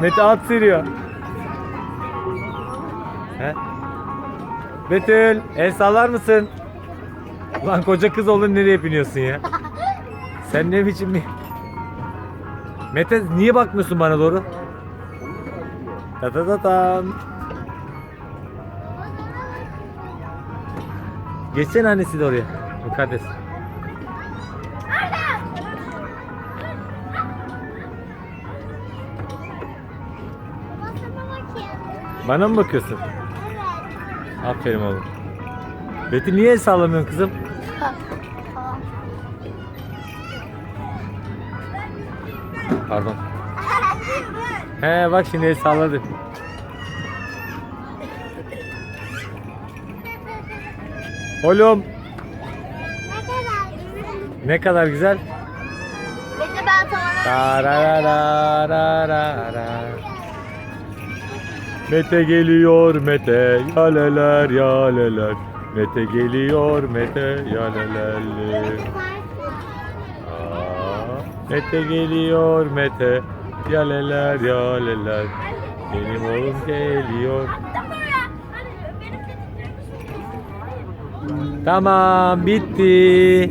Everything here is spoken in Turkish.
Mete at sürüyor. He? Betül el sallar mısın? Lan koca kız oldun nereye biniyorsun ya? Sen ne biçim bir... Mete niye bakmıyorsun bana doğru? Ta ta ta tam. Geçsene annesi de oraya. Mukaddes. Baba Bana mı bakıyorsun? Evet. Aferin oğlum. Betül niye el sallamıyorsun kızım? Pardon. He bak şimdi el salladı. Oğlum Ne kadar güzel. ne kadar güzel. Bekle ben tavana Tarararararara. Mete geliyor Mete yaleler yaleler. Mete geliyor Mete yalelerli. Aa, Mete geliyor Mete yaleler yaleler. Benim oğlum geliyor. Tamam bitti.